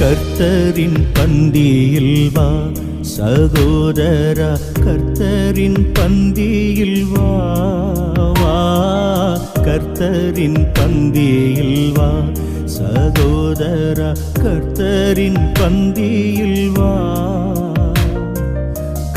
கர்த்தரின் பந்தியில் வா. சகோதரா கர்த்தரின் பந்தியில் வா. வா. கர்த்தரின் பந்தியில் வா. சகோதரா கர்த்தரின் பந்தியில் வா.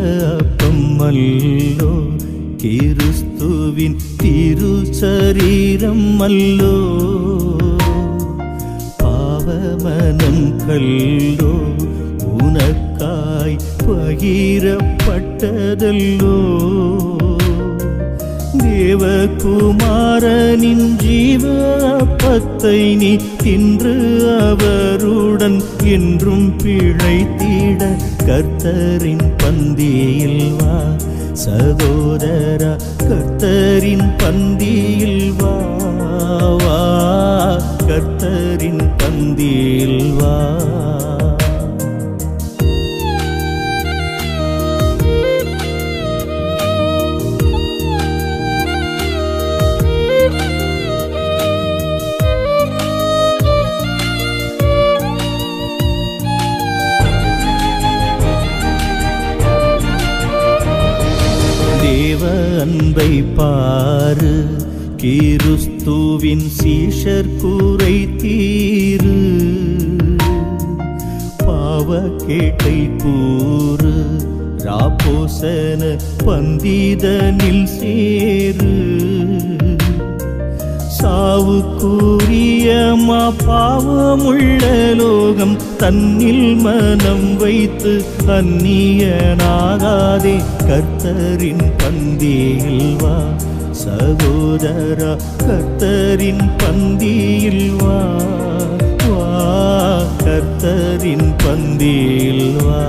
ஜீவ அப்பம் அல்லோ கிறிஸ்துவின் திருச்சரீரம் அல்லோ. பாவமனம் கல்லோ உனக்காய் பகிரப்பட்டதல்லோ. தேவகுமாரனின் ஜீவ அப்பத்தை நீ தின்று அவருடன் என்றும் பிழைத்திட கர்த்தரின் பந்தியில் வா. சகோதரா கர்த்தரின் பந்தியில் வா. அன்பை பாரு. கீருஸ்துவின் சீஷர் கூரை தீரு. பாவ கேட்டை கூறு. ராபோசன பந்திதனில் சேரு. சாவுக்குரியமா பாவமுள்ள லோகம் தன்னில் மனம் வைத்து அந்நியனாகாதே. கர்த்தரின் பந்தியில் வா சகோதரா கர்த்தரின் பந்தியில் வா வா கர்த்தரின் பந்தியில் வா.